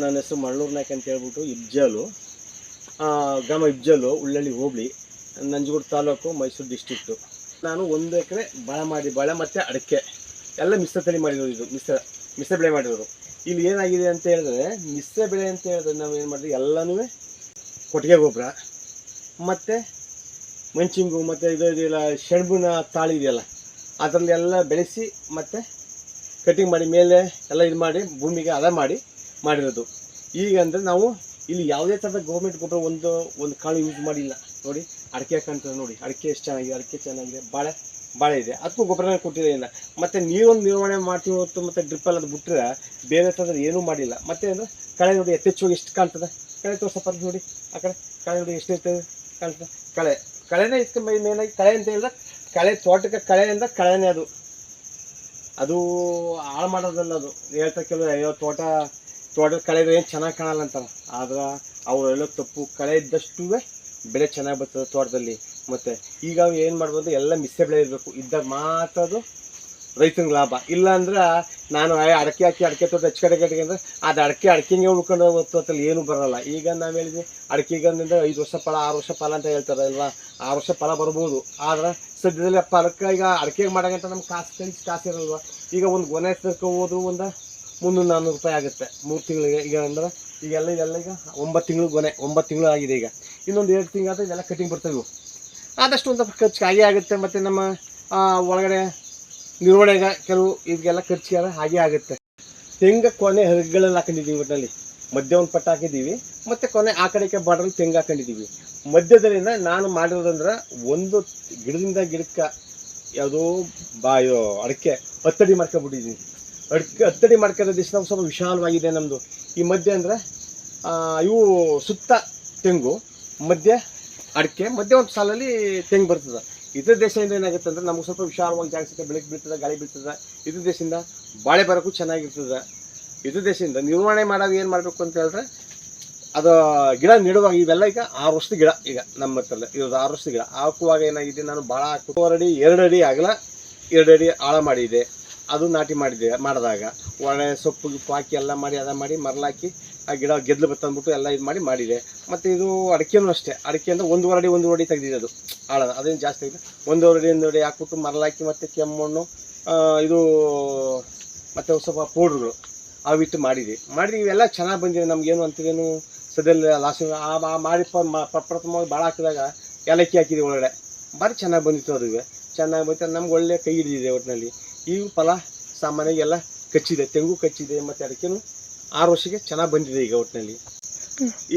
ನನ್ನ ಹೆಸರು ಮಳ್ಳೂರ್ ನಾಯ್ಕ ಅಂತ ಹೇಳ್ಬಿಟ್ಟು ಇಬ್ಜಲು. ಗ್ರಾಮ ಇಬ್ಜಲು, ಉಳ್ಳಳ್ಳಿ, ಹೋಬಳಿ, ನಂಜನಗೂಡು ತಾಲೂಕು, ಮೈಸೂರು ಡಿಸ್ಟಿಕ್ಟು ನಾನು ಒಂದು ಎಕರೆ ಬಾಳೆ ಮಾಡಿ, ಬಾಳೆ ಮತ್ತು ಅಡಿಕೆ. ಎಲ್ಲ ಮಿಶ್ರ ತಳಿ ಮಾಡಿರೋದು ಇದು, ಮಿಶ್ರ ಮಿಶ್ರ ಬೆಳೆ ಮಾಡಿರೋದು. ಇಲ್ಲಿ ಏನಾಗಿದೆ ಅಂತ ಹೇಳಿದ್ರೆ, ಮಿಶ್ರ ಬೆಳೆ ಅಂತ ಹೇಳಿದ್ರೆ ನಾವು ಏನು ಮಾಡಿದ್ವಿ? ಎಲ್ಲನೂ ಕೊಟ್ಟಿಗೆ ಗೊಬ್ಬರ. ಮತ್ತು ಮಂಚಿಂಗು ಮತ್ತು ಇದು ಇದೆಯಲ್ಲ ಶೆಣಬಿನ ತಾಳಿ ಇದೆಯಲ್ಲ ಅದರಲ್ಲಿ ಎಲ್ಲ ಬೆಳೆಸಿ ಮತ್ತು ಕಟಿಂಗ್ ಮಾಡಿ, ಮೇಲೆ ಎಲ್ಲ ಇದು ಮಾಡಿ ಭೂಮಿಗೆ ಹದ ಮಾಡಿ ಮಾಡಿರೋದು. ಈಗ ಅಂದರೆ ನಾವು ಇಲ್ಲಿ ಯಾವುದೇ ಥರದ ಗೌರ್ಮೆಂಟ್ ಗೊಬ್ಬರ ಒಂದು ಒಂದು ಕಾಳು ಯೂಸ್ ಮಾಡಿಲ್ಲ. ನೋಡಿ, ಅಡಿಕೆ ಕಾಣ್ತದೆ ನೋಡಿ. ಅಡಿಕೆ ಎಷ್ಟು ಚೆನ್ನಾಗಿದೆ, ಅಡಿಕೆ ಚೆನ್ನಾಗಿದೆ. ಬಾಳೆ ಬಾಳೆ ಇದೆ. ಅದಕ್ಕೂ ಗೊಬ್ಬರನೇ ಕೊಟ್ಟಿದೆ ಇಲ್ಲ ಮತ್ತು ನೀರೊಂದು ನಿರ್ವಹಣೆ ಮಾಡ್ತೀವಿ ಹೊತ್ತು ಮತ್ತು ಡ್ರಿಪ್ಪಲ್ಲಿ ಅದು ಬಿಟ್ಟರೆ ಬೇರೆ ಥರದ ಏನೂ ಮಾಡಿಲ್ಲ. ಮತ್ತು ಅಂದರೆ ಕಳೆ ನೋಡಿ ಯಥೇಚ್ಛವಾಗಿ ಎಷ್ಟು ಕಾಣ್ತದೆ? ಕಳೆ ತೋರ್ಸಪ್ಪ ನೋಡಿ. ಆ ಕಡೆ ಕಳೆ ನೋಡಿ ಎಷ್ಟು ಇರ್ತದೆ? ಕಾಣ್ತದೆ. ಕಳೆ. ಕಳೆನೇ ಇಟ್ಕೊಂಡು ಮೇನಾಗಿ ಕಳೆ ಅಂತ ಹೇಳಿದ್ರೆ ಕಳೆ ತೋಟಕ್ಕೆ ಕಳೆ ಅಂದ್ರೆ ಕಳೆನೇ ಅದು. ಅದು ಹಾಳು ಮಾಡೋದಲ್ಲ ಅದು. ಹೇಳ್ತಾ ಕೆಲವು ಅಯ್ಯೋ, ತೋಟ ತೋಟದ ಕಳೆ ಏನು ಚೆನ್ನಾಗಿ ಕಾಣಲ್ಲ ಅಂತಾರೆ. ಆದ್ರೆ ಅವರೆಲ್ಲ ತಪ್ಪು ಕಳೆ ಇದ್ದಷ್ಟು ಬೆಳೆ ಚೆನ್ನಾಗಿ ಬರ್ತದೆ ತೋಟದಲ್ಲಿ. ಮತ್ತು ಈಗ ಏನು ಮಾಡ್ಬೋದು ಎಲ್ಲ ಮಿಸ್ಸೆ ಬೆಳೆ ಇರಬೇಕು. ಇದ್ದಾಗ ಮಾತ್ರ ಅದು ರೈತನ ಲಾಭ. ಇಲ್ಲ ಅಂದ್ರೆ ನಾನು ಅಡಕೆ ಹಾಕಿ ಅಡಕೆ ತೋಟ ಹೆಚ್ಚು ಕಡೆ ಕಡೆಗೆ ಅಂದರೆ ಅದು ಅಡಕೆ ಅಡಕೆಗೆ ಉಳ್ಕೊಂಡು ಅಂತಲ್ಲಿ ಏನೂ ಬರೋಲ್ಲ. ಈಗ ನಾವು ಹೇಳಿದ್ವಿ ಅಡಕೆಗೆ ಅಂದರೆ ಐದು ವರ್ಷ ಫಲ, ಆರು ವರ್ಷ ಫಲ ಅಂತ ಹೇಳ್ತಾರೆ ಅಲ್ವಾ? ಆರು ವರ್ಷ ಫಲ ಬರ್ಬೋದು. ಆದ್ರೆ ಸದ್ಯದಲ್ಲಿ ಫಲಕ್ಕೆ ಈಗ ಅಡಕೆಗೆ ಮಾಡೋಕ್ಕಂತ ನಮ್ಗೆ ಕಾಸು ಕಳಿಸಿ ಕಾಸು ಇರಲ್ವ? ಈಗ ಒಂದು ಗೊನೆ ಹೋದ್ರು ಒಂದು ಮುನ್ನೂರು ನಾನ್ನೂರು ರೂಪಾಯಿ ಆಗುತ್ತೆ. ಮೂರು ತಿಂಗಳಿಗೆ. ಈಗ ಅಂದ್ರೆ ಈಗೆಲ್ಲ ಇದೆಲ್ಲ ಈಗ ಒಂಬತ್ತು ತಿಂಗಳು ಗೊನೆ, ಒಂಬತ್ತು ತಿಂಗಳು ಆಗಿದೆ ಈಗ. ಇನ್ನೊಂದು ಎರಡು ತಿಂಗಳಾದ್ರೆ ಇದೆಲ್ಲ ಕಟಿಂಗ್ ಬರ್ತವೆ ಇವು. ಆದಷ್ಟು ಒಂದು ಖರ್ಚು ಹಾಗೆ ಆಗುತ್ತೆ ಮತ್ತು ನಮ್ಮ ಒಳಗಡೆ ನಿರ್ವಹಣೆಗೆ ಕೆಲವು ಇದಕ್ಕೆಲ್ಲ ಖರ್ಚಿಗೆ ಹಾಗೆ ಆಗುತ್ತೆ. ತೆಂಗ ಕೊನೆ ಹರಿಗಳೆಲ್ಲ ಹಾಕೊಂಡಿದ್ದೀವಿ ಒಟ್ಟಿನಲ್ಲಿ ಮಧ್ಯ ಒಂದು ಪಟ್ಟ ಹಾಕಿದ್ದೀವಿ. ಮತ್ತು ಕೊನೆ ಆ ಕಡೆಗೆ ಬಾರ್ಡ್ರಲ್ಲಿ ತೆಂಗು ಹಾಕೊಂಡಿದ್ದೀವಿ. ಮಧ್ಯದಲ್ಲಿಂದ ನಾನು ಮಾಡಿರೋದಂದ್ರೆ ಒಂದು ಗಿಡದಿಂದ ಗಿಡಕ್ಕೆ ಯಾವುದೋ ಬಾಯೋ ಅಡಿಕೆ, ಹತ್ತಡಿ ಮಾಡ್ಕೊಬಿಟ್ಟಿದ್ದೀನಿ ಅಡಿಕೆ ಹತ್ತಡಿ ಮಾಡ್ಕೊಳ್ಳೋ ದೇಶ ನಾವು ಸ್ವಲ್ಪ ವಿಶಾಲವಾಗಿದೆ ನಮ್ಮದು ಈ ಮಧ್ಯೆ ಅಂದರೆ ಇವು ಸುತ್ತ ತೆಂಗು, ಮಧ್ಯೆ ಅಡಿಕೆ, ಮಧ್ಯೆ ಒಂದು ಸಾಲಲ್ಲಿ ತೆಂಗು ಬರ್ತದೆ. ಇತರ ದೇಶದಿಂದ ಏನಾಗುತ್ತೆ ಅಂದರೆ, ನಮಗೆ ಸ್ವಲ್ಪ ವಿಶಾಲವಾಗಿ ಜಾಗ ಸಿಕ್ಕ ಬೆಳಗ್ಗೆ ಬೀಳ್ತದೆ, ಗಾಳಿ ಬೀಳ್ತದೆ. ಇದ್ರ ದೇಶದಿಂದ ಬಾಳೆ ಬರೋಕ್ಕೂ ಚೆನ್ನಾಗಿರ್ತದೆ. ಇದ್ರ ದೇಶದಿಂದ ನಿರ್ವಹಣೆ ಮಾಡೋದು ಏನು ಮಾಡಬೇಕು ಅಂತ ಹೇಳಿದ್ರೆ, ಅದು ಗಿಡ ನೆಡುವಾಗ ಇವೆಲ್ಲ ಈಗ ಆರು ವರ್ಷದ ಗಿಡ ಈಗ ನಮ್ಮ ಹತ್ರ ಇರೋದು ಆರು ವರ್ಷದ ಗಿಡ. ಹಾಕುವಾಗ ಏನಾಗಿದೆ, ನಾನು ಭಾಳ ಹಾಕ್ಬಿಟ್ಟು ಅಡಿ ಎರಡು ಅಡಿ ಆಗಲ್ಲ ಎರಡು ಅಡಿ ಆಳ ಮಾಡಿದೆ. ಅದು ನಾಟಿ ಮಾಡಿದೆ, ಮಾಡಿದಾಗ. ಒಳ್ಳೆ ಸೊಪ್ಪು ಗಿಪ್ಪು ಹಾಕಿ ಎಲ್ಲ ಮಾಡಿ, ಅದ ಮಾಡಿ ಮರಳಾಕಿ ಆ ಗಿಡ ಗೆದ್ಲು ಬತ್ತಂದ್ಬಿಟ್ಟು ಎಲ್ಲ ಇದು ಮಾಡಿ ಮಾಡಿದೆ. ಮತ್ತು ಇದು ಅಡಿಕೆನೂ ಅಷ್ಟೇ. ಅಡಿಕೆ ಅಂದರೆ ಒಂದೂವರೆ ಅಡಿ ಒಂದೂವರೆ ಅಡಿ ತೆಗೆದಿದೆ ಅದು. ಆಳ ಅದೇನು ಜಾಸ್ತಿ ಆಗಿದೆ ಒಂದೂವರೆ ಅಡಿ ಒಂದೂವರೆ ಅಡಿ ಹಾಕ್ಬಿಟ್ಟು ಮರಳಾಕಿ ಮತ್ತು ಕೆಮ್ಮಣ್ಣು ಇದು ಮತ್ತು ಸ್ವಲ್ಪ ಪೌಡ್ರುಗಳು ಅವಿಟ್ಟು ಮಾಡಿದ್ವಿ ಮಾಡಿದ್ವಿ ಇವೆಲ್ಲ ಚೆನ್ನಾಗಿ ಬಂದಿದೆ ನಮಗೇನು ಅಂತೀವೇನು ಸದ್ಯದಲ್ಲಿ ಲಾಸ್ ಆ ಮಾಡಿ ಪ್ರಪ್ರಥಮವಾಗಿ ಭಾಳ ಹಾಕಿದಾಗ ಏಲಕ್ಕಿ ಹಾಕಿದ್ವಿ ಒಳಗಡೆ. ಭಾರಿ ಚೆನ್ನಾಗಿ ಬಂದಿತ್ತು ಅದು ಚೆನ್ನಾಗಿ ಬಂತು ನಮ್ಗೆ ಒಳ್ಳೆ ಕೈ ಹಿಡಿದಿದೆ ಒಟ್ಟಿನಲ್ಲಿ ಈ ಫಲ ಸಾಮಾನ್ಯವಾಗಿ ಎಲ್ಲ ಕಚ್ಚಿದೆ ತೆಂಗು ಕಚ್ಚಿದೆ ಮತ್ತು ಅದಕ್ಕೇನು ಆರು ವರ್ಷಕ್ಕೆ ಚೆನ್ನಾಗಿ ಬಂದಿದೆ ಈಗ ಒಟ್ಟಿನಲ್ಲಿ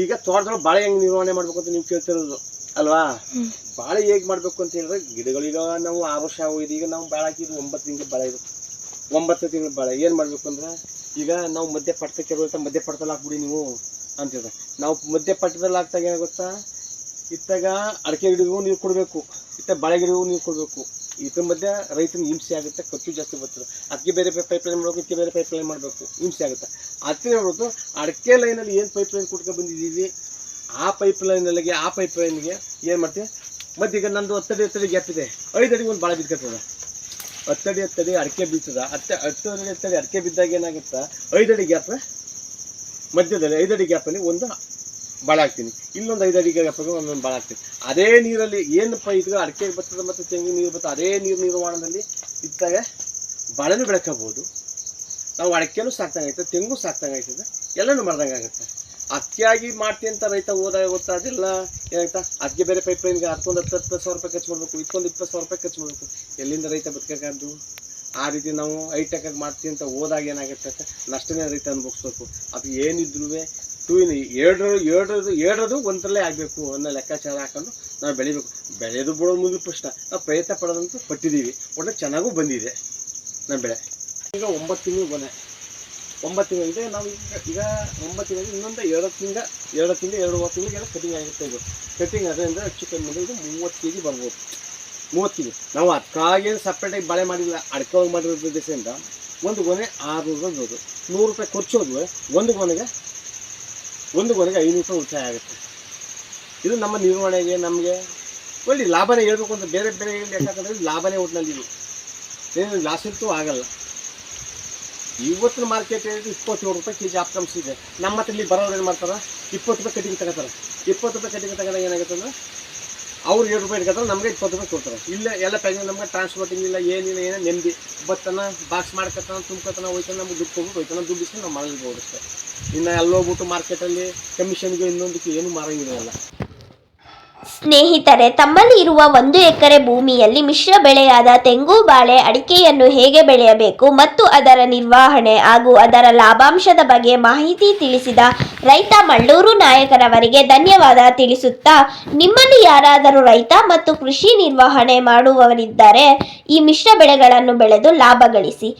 ಈಗ ತೋಟದೊಳಗೆ ಬಾಳೆ ಹೆಂಗೆ ನಿರ್ವಹಣೆ ಮಾಡಬೇಕು ಅಂತ ನೀವು ಕೇಳ್ತಿರೋದು ಅಲ್ವಾ? ಬಾಳೆ ಹೇಗೆ ಮಾಡಬೇಕು ಅಂತ ಹೇಳಿದ್ರೆ ಗಿಡಗಳೀಗ ನಾವು ಆರು ವರ್ಷ ಆಗೋಗಿದೆ ಈಗ ನಾವು ಬಾಳೆ ಹಾಕಿದ್ರು ಒಂಬತ್ತು ತಿಂಗಳು ಬಾಳೆ ಇದು ಒಂಬತ್ತು ತಿಂಗಳು ಬಾಳೆ ಏನು ಮಾಡಬೇಕು ಅಂದ್ರೆ ಈಗ ನಾವು ಮಧ್ಯ ಪಟ್ಟಕ್ಕೆ ಬರುತ್ತೆ ಮಧ್ಯ ಪಟ್ಟದಲ್ಲಿ ಹಾಕ್ಬಿಡಿ ನೀವು ಅಂತಿದೆ ನಾವು ಮಧ್ಯ ಪಟ್ಟದಲ್ಲಿ ಹಾಕ್ದಾಗ ಏನಾಗುತ್ತಾ ಇತ್ತಾಗ ಅಡಿಕೆ ಗಿಡಗೂ ನೀರು ಕೊಡಬೇಕು ಇತ್ತ ಬಾಳೆ ಗಿಡಗೂ ನೀರು ಕೊಡಬೇಕು. ಇದ್ರ ಮಧ್ಯೆ ರೈತನ ಹಿಂಸೆ ಆಗುತ್ತೆ, ಖರ್ಚು ಜಾಸ್ತಿ ಬರ್ತದೆ. ಅದಕ್ಕೆ ಬೇರೆ ಪೈಪ್ ಲೈನ್ ಮಾಡಬೇಕು, ಇದಕ್ಕೆ ಬೇರೆ ಪೈಪ್ ಲೈನ್ ಮಾಡಬೇಕು. ಹಿಂಸೆ ಆಗುತ್ತೆ. ಅದಕ್ಕೆ ಹೇಳ್ಬೋದು ಅಡಿಕೆ ಲೈನಲ್ಲಿ ಏನು ಪೈಪ್ ಲೈನ್ ಕೊಟ್ಕೊಂಡು ಬಂದಿದ್ದೀವಿ, ಆ ಪೈಪ್ ಲೈನಲ್ಲಿಗೆ ಆ ಪೈಪ್ ಲೈನ್ಗೆ ಏನು ಮಾಡ್ತೀವಿ ಮತ್ತು ಈಗ ನಂದು ಹತ್ತಡಿ ಹತ್ತಡಿ ಗ್ಯಾಪ್ ಇದೆ. ಐದು ಅಡಿಗೆ ಒಂದು ಭಾಳ ಬಿದ್ಕೊತದ ಹತ್ತಡಿ ಹತ್ತಡಿ ಅಡಿಕೆ ಬೀಳ್ತದೆ ಹತ್ತ ಹತ್ತು ಅಡಿ ಹತ್ತಡಿ ಅಡಿಕೆ ಬಿದ್ದಾಗ ಏನಾಗುತ್ತಾ? ಐದಡಿ ಗ್ಯಾಪ್ ಮಧ್ಯದಲ್ಲಿ ಐದಡಿ ಗ್ಯಾಪಲ್ಲಿ ಒಂದು ಬಾಳೆ ಹಾಕ್ತೀನಿ ಇಲ್ಲೊಂದು ಐದು ಅಡಿಗೆ ಗ್ಯಾಪಿಗೆ ಒಂದೊಂದು ಬಾಳೆ ಹಾಕ್ತೀನಿ ಅದೇ ನೀರಲ್ಲಿ ಏನಪ್ಪ ಇದು ಅಡಿಕೆ ಬರ್ತದೆ ಮತ್ತು ತೆಂಗಿನ ನೀರು ಬರ್ತದೆ, ಅದೇ ನೀರು ನಿರ್ವಹಣದಲ್ಲಿ ಇದ್ದಾಗ ಬಾಳೆನೂ ಬೆಳ್ಕೋಬೋದು. ನಾವು ಅಡಿಕೆನೂ ಸಾಕ್ದಂಗೆ ತೆಂಗು ಸಾಕ್ದಂಗೆ ಆಯ್ತದೆ, ಎಲ್ಲನೂ ಮಾಡ್ದಂಗೆ ಆಗುತ್ತೆ. ಅತಿಯಾಗಿ ಮಾಡ್ತೀನಿ ಅಂತ ರೈತ ಹೋದಾಗ ಗೊತ್ತಾದಿಲ್ಲ, ಏನಾಯ್ತಾ? ಅದಕ್ಕೆ ಬೇರೆ ಪೈಪ್ ಲೈನ್ಗೆ ಅದಕ್ಕೊಂದು ಹತ್ತು ಹತ್ತು ಸಾವಿರ ರೂಪಾಯಿ ಖರ್ಚು ಮಾಡಬೇಕು ಇಟ್ಕೊಂಡು ಇಪ್ಪತ್ತು ಸಾವಿರ ರೂಪಾಯಿ ಖರ್ಚು ಮಾಡಬೇಕು. ಎಲ್ಲಿಂದ ರೈತ ಬದುಕಕ್ಕಾದ್ದು? ಆ ರೀತಿ ನಾವು ಹೈಟೆಕಾಗಿ ಮಾಡ್ತೀವಿ ಅಂತ ಹೋದಾಗ ಏನಾಗುತ್ತೆ ನಷ್ಟನೇ ರೈತ ಅನುಭವಿಸ್ಬೇಕು. ಅದು ಏನಿದ್ರು ಟೂ ಇನ್ ಎರಡರ ಎರಡರದು ಎರಡರದು ಒಂದರಲ್ಲೇ ಆಗಬೇಕು ಅನ್ನೋ ಲೆಕ್ಕಾಚಾರ ಹಾಕೊಂಡು ನಾವು ಬೆಳಿಬೇಕು. ಬೆಳೆಯೋದು ಬಿಡೋದು ಮುಂದೆ ಪ್ರಶ್ನೆ. ನಾವು ಪ್ರಯತ್ನ ಪಡೋದಂತೂ ಪಟ್ಟಿದ್ದೀವಿ. ಒಳ್ಳೆ ಚೆನ್ನಾಗೂ ಬಂದಿದೆ ನಮ್ಮ ಬೆಳೆ. ಈಗ ಒಂಬತ್ತು ತಿಂಗಳು ಕೊನೆ ಒಂಬತ್ತು ತಿಂಗಳು ಇದೆ ನಾವು ಈಗ ಈಗ ಒಂಬತ್ತು ತಿಂಗಳು ಇನ್ನೊಂದು ಎರಡು ತಿಂಗ ಎರಡು ತಿಂಗಳು ಎರಡೂವರೆ ತಿಂಗಳಿಗೆಲ್ಲ ಕಟಿಂಗ್ ಆಗುತ್ತೆ ಇದು. ಕಟಿಂಗ್ ಅದರಿಂದ ಹೆಚ್ಚು ಕಮ್ಮಿ ಇದು ಮೂವತ್ತು ಕೆ ಜಿ ಬರ್ಬೋದು. ಮೂವತ್ತು ಕೆ ಜಿ ನಾವು ಅದಕ್ಕಾಗಿ ಸಪ್ರೇಟಾಗಿ ಬಳೆ ಮಾಡಿಲ್ಲ. ಅಡ್ಕೆ ಒಳಗೆ ಮಾಡಿರೋ ಪ್ರದೇಶದಿಂದ ಒಂದು ಗೊನೆ ಆರುನೂರು ರೂಪಾಯಿ ಹೋದು ನೂರು ರೂಪಾಯಿ ಖರ್ಚು ಹೋದ್ವಿ ಒಂದು ಗೊನೆಗೆ ಒಂದು ಕೊನೆಗೆ ಐದು ನಿಮಿಷ ಉಳಿತಾಯ ಆಗುತ್ತೆ. ಇದು ನಮ್ಮ ನಿರ್ವಹಣೆಗೆ ನಮಗೆ ಒಳ್ಳೆ ಲಾಭನೇ ಹೇಳ್ಬೇಕು ಅಂತ ಬೇರೆ ಬೇರೆ ಯಾಕಂದ್ರೆ ಲಾಭನೇ ಒಟ್ಟಿನಲ್ಲಿ ಇದು ಏನು ಲಾಸ್ ಅಂತೂ ಆಗಲ್ಲ. ಇವತ್ತಿನ ಮಾರ್ಕೆಟ್ ಇಪ್ಪತ್ತೇಳು ರೂಪಾಯಿ ಕೆ ಜಿ ಆಪ್ಕಮ್ಸ್ ಇದೆ. ನಮ್ಮ ಹತ್ರ ಇಲ್ಲಿ ಬರೋರು ಏನು ಮಾಡ್ತಾರೆ? ಇಪ್ಪತ್ತು ರೂಪಾಯಿ ಕಟ್ಟಿಗೆ ತಗೋತಾರೆ. ಇಪ್ಪತ್ತು ರೂಪಾಯಿ ಕಟ್ಟಿಗೆ ತಗೊಂಡಾಗ ಏನಾಗುತ್ತೆ ಅಂದ್ರೆ ಅವ್ರು ಏಳು ರೂಪಾಯಿ ಇಟ್ಕೊತಾರೆ, ನಮಗೆ ಇಪ್ಪತ್ತು ರೂಪಾಯಿ ಕೊಡ್ತಾರೆ. ಇಲ್ಲ, ಎಲ್ಲ ಪ್ಯಾಕಿಂಗ್ ನಮ್ಗೆ ಟ್ರಾನ್ಸ್ಪೋರ್ಟಿಂಗ್ ಇಲ್ಲ, ಏನಿಲ್ಲ ಏನೋ ನೆಮ್ಮದಿ. ಬತ್ತನ ಬಾಕ್ಸ್ ಮಾಡ್ಕೊತಾನ, ತುಂಬ್ಕೊತಾನ, ಹೋಯ್ತಾನ, ನಮ್ಗೆ ದುಡ್ಡು ಕೊಡ್ಬಿಟ್ಟು ಹೋಯ್ತಾನ, ದುಡ್ಡು ಇಸ್ಕೊಂಡು ಮಾಡೋಕೆ ಹೋಗುತ್ತೆ ಇನ್ನು ಎಲ್ಲೋಗ್ಬಿಟ್ಟು ಮಾರ್ಕೆಟಲ್ಲಿ ಕಮಿಷನ್ಗೆ ಇನ್ನೊಂದಕ್ಕೆ ಏನು ಮಾರಂಗಿಲ್ಲ. ಸ್ನೇಹಿತರೆ, ತಮ್ಮಲ್ಲಿ ಇರುವ ಒಂದು ಎಕರೆ ಭೂಮಿಯಲ್ಲಿ ಮಿಶ್ರ ಬೆಳೆಯಾದ ತೆಂಗು, ಬಾಳೆ ಅಡಿಕೆಯನ್ನು ಹೇಗೆ ಬೆಳೆಯಬೇಕು ಮತ್ತು ಅದರ ನಿರ್ವಹಣೆ ಹಾಗೂ ಅದರ ಲಾಭಾಂಶದ ಬಗ್ಗೆ ಮಾಹಿತಿ ತಿಳಿಸಿದ ರೈತ ಮಳ್ಳೂರು ನಾಯಕರವರಿಗೆ ಧನ್ಯವಾದ ತಿಳಿಸುತ್ತಾ, ನಿಮ್ಮಲ್ಲಿ ಯಾರಾದರೂ ರೈತ ಮತ್ತು ಕೃಷಿ ನಿರ್ವಹಣೆ ಮಾಡುವವರಿದ್ದರೆ ಈ ಮಿಶ್ರ ಬೆಳೆಗಳನ್ನು ಬೆಳೆದು ಲಾಭ ಗಳಿಸಿ.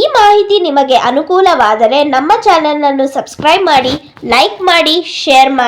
ಈ ಮಾಹಿತಿ ನಿಮಗೆ ಅನುಕೂಲವಾದರೆ ನಮ್ಮ ಚಾನಲನ್ನು ಸಬ್ಸ್ಕ್ರೈಬ್ ಮಾಡಿ, ಲೈಕ್ ಮಾಡಿ, ಶೇರ್ ಮಾಡಿ.